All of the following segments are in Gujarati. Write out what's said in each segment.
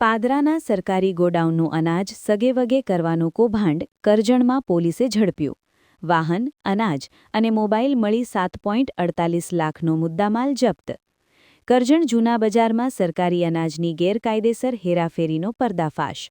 પાદરાના સરકારી ગોડાઉનનું અનાજ સગેવગે કરવાનું કૌભાંડ કરજણમાં પોલીસે ઝડપ્યું. વાહન, અનાજ અને મોબાઈલ મળી સાત પોઈન્ટ અડતાલીસ લાખનો મુદ્દામાલ જપ્ત. કરજણ જૂના બજારમાં સરકારી અનાજની ગેરકાયદેસર હેરાફેરીનો પર્દાફાશ.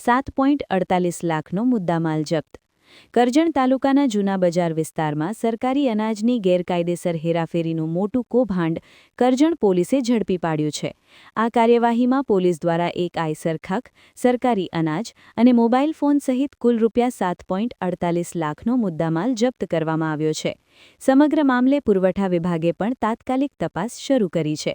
સાત પોઈન્ટ અડતાલીસ લાખનો મુદ્દામાલ જપ્ત. કરજણ તાલુકાના જૂના બજાર વિસ્તારમાં સરકારી અનાજની ગેરકાયદેસર હેરાફેરીનું મોટું કૌભાંડ કરજણ પોલીસે ઝડપી પાડ્યું છે. આ કાર્યવાહીમાં પોલીસ દ્વારા એક આયસર ખક, સરકારી અનાજ અને મોબાઈલ ફોન સહિત કુલ રૂપિયા સાત અડતાલીસ લાખનો મુદ્દામાલ જપ્ત કરવામાં આવ્યો છે. સમગ્ર મામલે પુરવઠા વિભાગે પણ તાત્કાલિક તપાસ શરૂ કરી છે.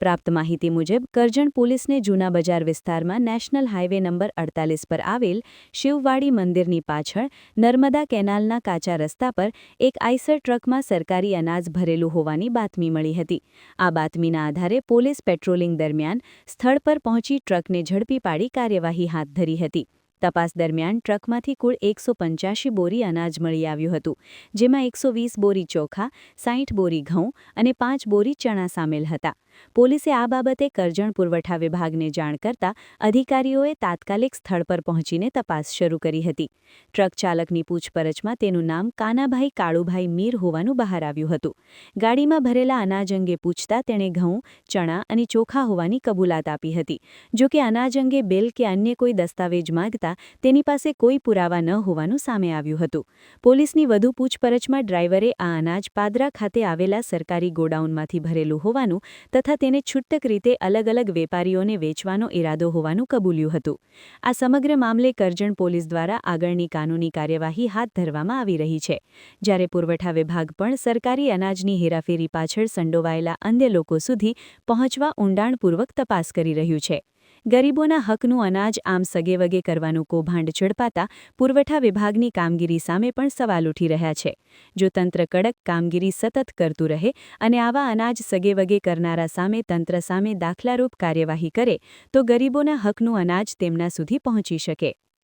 પ્રાપ્ત માહિતી મુજબ, કરજણ પોલીસને જૂના બજાર વિસ્તારમાં નેશનલ હાઇવે નંબર અડતાલીસ પર આવેલ શિવવાડી મંદિરની પાછળ નર્મદા કેનાલના કાચા રસ્તા પર એક આઈસર ટ્રકમાં સરકારી અનાજ ભરેલું હોવાની બાતમી મળી હતી. આ બાતમીના આધારે પોલીસ પેટ્રોલિંગ દરમિયાન સ્થળ પર પહોંચી ટ્રકને ઝડપી પાડી કાર્યવાહી હાથ ધરી હતી. તપાસ દરમિયાન ટ્રકમાંથી કુલ એકસો પંચ્યાસી બોરી અનાજ મળી આવ્યું હતું, જેમાં એકસો વીસ બોરી ચોખા સાઠ બોરી ઘઉં અને પાંચ બોરી ચણા સામેલ હતા. પોલીસે આ બાબતે કરજણ પુરવઠા વિભાગને જાણ કરતા અધિકારીઓએ તાત્કાલિક સ્થળ પર પહોંચીને તપાસ શરૂ કરી હતી. ટ્રક ચાલકની પૂછપરછમાં તેનું નામ કાનાભાઈ કાળુભાઈ મીર હોવાનું બહાર આવ્યું હતું. ગાડીમાં ભરેલા અનાજ અંગે પૂછતા તેણે ઘઉં, ચણા અને ચોખા હોવાની કબૂલાત આપી હતી. જો કે અનાજ અંગે બિલ કે અન્ય કોઈ દસ્તાવેજ માંગતા તેની પાસે કોઈ પુરાવા ન હોવાનું સામે આવ્યું હતું. પોલીસની વધુ પૂછપરછમાં ડ્રાઈવરે આ અનાજ પાદરા ખાતે આવેલા સરકારી ગોડાઉનમાંથી ભરેલું હોવાનું તથા તેને છૂટક રીતે અલગ અલગ વેપારીઓને વેચવાનો ઇરાદો હોવાનું કબૂલ્યું હતું. આ સમગ્ર મામલે કરજણ પોલીસ દ્વારા આગળની કાનૂની કાર્યવાહી હાથ ધરવામાં આવી રહી છે. જ્યારે પુરવઠા વિભાગ પણ સરકારી અનાજની હેરાફેરી પાછળ સંડોવાયેલા અન્ય લોકો સુધી પહોંચવા ઊંડાણપૂર્વક તપાસ કરી રહ્યું છે. ગરીબોના હકનું અનાજ આમ સગેવગે કરવાનું કૌભાંડ ઝડપાતા પુરવઠા વિભાગની કામગીરી સામે પણ સવાલ ઉઠી રહ્યા છે. જો તંત્ર કડક કામગીરી સતત કરતું રહે અને આવા અનાજ સગેવગે કરનારા સામે તંત્ર સામે દાખલારૂપ કાર્યવાહી કરે, તો ગરીબોના હકનું અનાજ તેમના સુધી પહોંચી શકે.